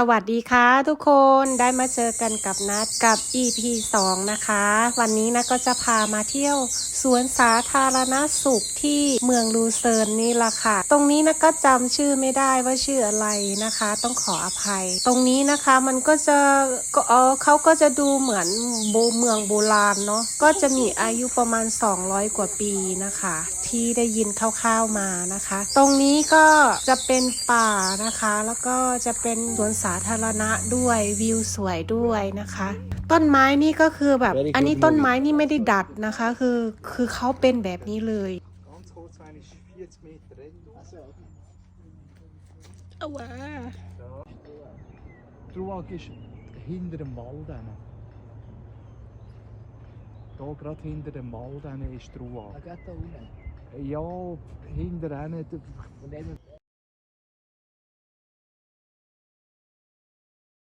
สวัสดีค่ะทุกคนได้มาเจอกันกับนัดกับ EP 2 นะคะ วันนี้นะก็จะพามาเที่ยวสวนสาธารณสุขที่เมืองลูเซิร์นนี่ละค่ะ ตรงนี้นะก็จำชื่อไม่ได้ว่าชื่ออะไรนะคะ ต้องขออภัย ตรงนี้นะคะมันก็จะก็เออเขาก็จะดูเหมือนโบเมืองโบราณเนาะก็จะมีอายุประมาณ 200 กว่าปีนะคะที่ได้ยินคร่าวๆมานะคะ ตรงนี้ก็จะเป็นป่านะคะ แล้วก็จะเป็นสวนสาธารณะด้วยวิวสวยด้วยนะคะ ต้นไม้นี่ก็คือแบบ Very good อันนี้ต้นไม้นี่ไม่ได้ดัดนะคะ คือคือเขาเป็นแบบนี้เลย Ganz kurz, wenn ich 40 Meter rennen. Also, เอาว้า Truag ist hinter dem Wald. hin. Da gerade hinter dem Wald hin ist Ah, Truag. gerade da unten. Ja, hinter hin. Von dem